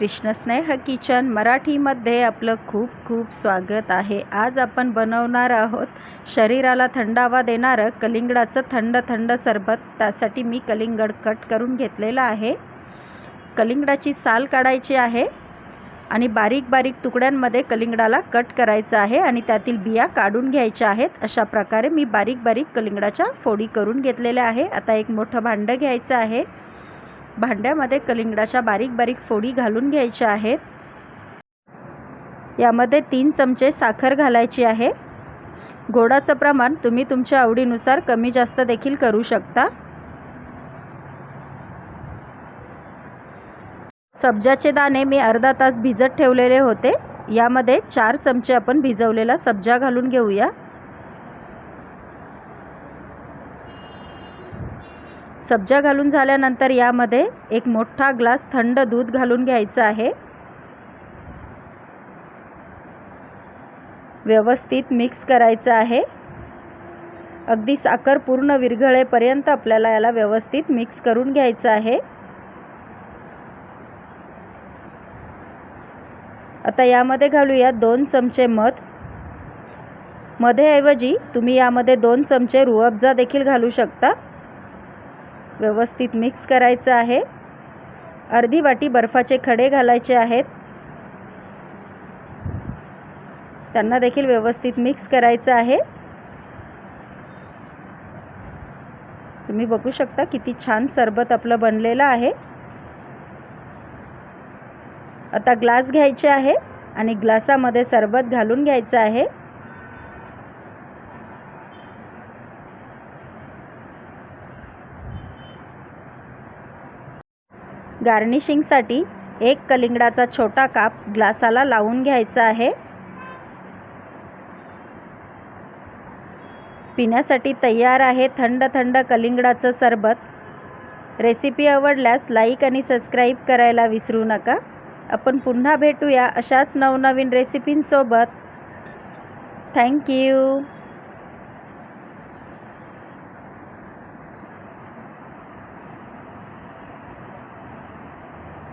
कृष्णस्नेह kitchen मराठीमध्ये आपलं खूप खूप स्वागत आहे. आज आपण बनवणार आहोत शरीराला थंडावा देणारं कलिंगडाचं थंड थंड सरबत. त्यासाठी मी कलिंगड कट करून घेतलेलं आहे. कलिंगडाची साल काढायची आहे आणि बारीक बारीक तुकड्यांमध्ये कलिंगडाला कट करायचं आहे आणि त्यातील बिया काढून घ्यायच्या आहेत. अशा प्रकारे मी बारीक बारीक कलिंगडाच्या फोडी करून घेतलेल्या आहे. आता एक मोठं भांडं घ्यायचं आहे. भांड्यामध्ये कलिंगडाच्या बारीक बारीक फोडी घालून घ्यायच्या आहेत. यामध्ये तीन चमचे साखर घालायची आहे. गोडाचं प्रमाण तुम्ही तुमच्या आवडीनुसार कमी जास्त देखील करू शकता. सब्जाचे दाणे मी अर्धा तास भिजत ठेवलेले होते. यामध्ये चार चमचे आपण भिजवलेला सब्जा घालून घेऊया. सब्जा घालून झाल्यानंतर यामध्ये एक मोठा ग्लास थंड दूध घालून घ्यायचं आहे. व्यवस्थित मिक्स करायचं आहे. अगदी साखर पूर्ण विरघळेपर्यंत आपल्याला याला व्यवस्थित मिक्स करून घ्यायचं आहे. आता यामध्ये घालूया दोन चमचे मध. मध्येऐवजी तुम्ही यामध्ये दोन चमचे रुअबजा देखील घालू शकता. व्यवस्थित मिक्स करायचं आहे. अर्धी वाटी बर्फाचे खडे घालायचे आहेत. त्यांना देखील व्यवस्थित मिक्स करायचं आहे. तुम्ही बघू शकता किती छान सरबत आपलं बनलेलं आहे. आता ग्लास घ्यायचे आहे आणि ग्लासामध्ये सरबत घालून घ्यायचं आहे. गार्निशिंगसाठी एक कलिंगडाचा छोटा काप ग्लासाला लावून घ्यायचा आहे. पिण्यासाठी तयार आहे थंड थंड कलिंगडाचं सरबत. रेसिपी आवडल्यास लाईक आणि सबस्क्राईब करायला विसरू नका. आपण पुन्हा भेटूया अशाच नवनवीन रेसिपींसोबत. थँक्यू